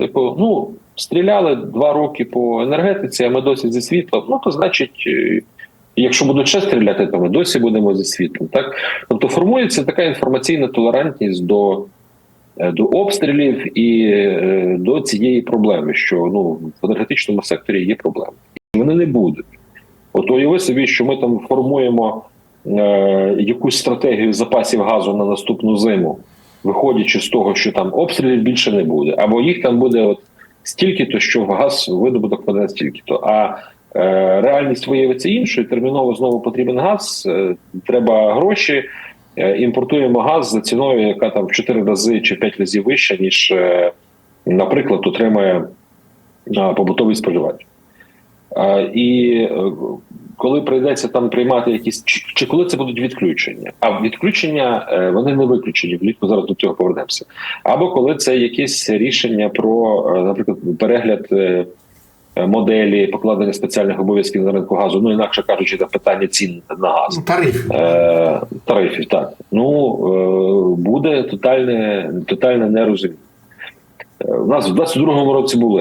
Типу, ну, стріляли два роки по енергетиці, а ми досі зі світлом. Ну, то значить, е, якщо будуть ще стріляти, то ми досі будемо зі світлом. Так? Тобто формується така інформаційна толерантність до, е, до обстрілів і е, до цієї проблеми, що ну, в енергетичному секторі є проблеми. Вони не будуть. От уяви собі, що ми там формуємо якусь стратегію запасів газу на наступну зиму, виходячи з того, що там обстрілів більше не буде, або їх там буде от стільки-то, що газ видобуток паде стільки-то. А е, реальність виявиться іншою. Терміново знову потрібен газ, е, треба гроші. Е, імпортуємо газ за ціною, яка там в 4 рази чи 5 разів вища, ніж, е, наприклад, отримає е, побутовий споживач. Е, І е, коли прийдеться там приймати якісь чи, чи коли це будуть відключення? А відключення е, вони не виключені влітку. Зараз до цього повернемося. Або коли це якісь рішення про, е, наприклад, перегляд е, моделі покладення спеціальних обов'язків на ринку газу. Ну інакше кажучи, це питання цін на газ. Ну, тарифів. Е, тарифів, так. Ну, е, буде тотальне, тотальне нерозуміння. У нас в 22-му році були